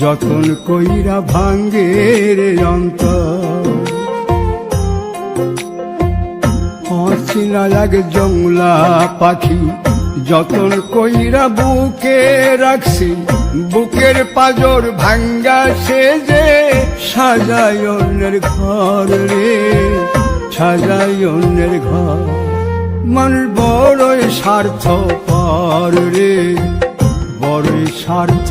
যতন কইরা ভাঙ্গে রে অন্তর অচিনা এক জংলা পাখি, যতন কইরা বুকে রাখছি, বুকের পাজর ভাঙ্গা সে যে সাজাই অন্যের ঘর রে সাজাই অন্যের ঘর। মন বড়ই স্বার্থ পর রে, বড়ই স্বার্থ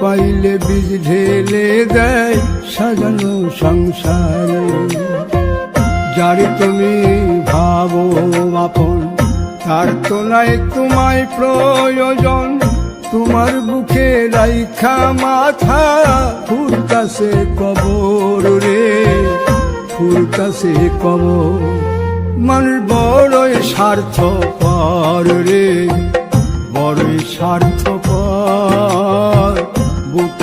পাইলে বীজ ঢেলে দেয়, সাজানো সংসারে। যারে তুমি ভাবো আপন, তার তো নাই তোমায় প্রয়োজন। তোমার বুকে রাইখা মাথা ফুরতাছে কবর রে। ফুরতাছে কবর মানুষ বড়ই স্বার্থ পর রে। বড়ই স্বার্থ পর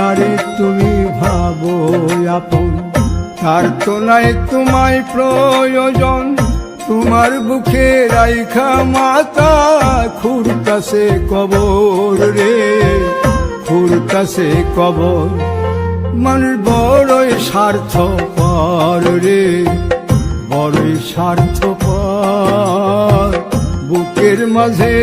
যারে তুমি ভাবো আপন, তার নাই তোমায় প্রয়োজন। তোমার বুকে রাইখা মাতা খুরতাছে কবর রে। খুরতাছে কবর মানুষ বড়ই স্বার্থ পর রে। বড়ই স্বার্থ পর বুকের মাঝে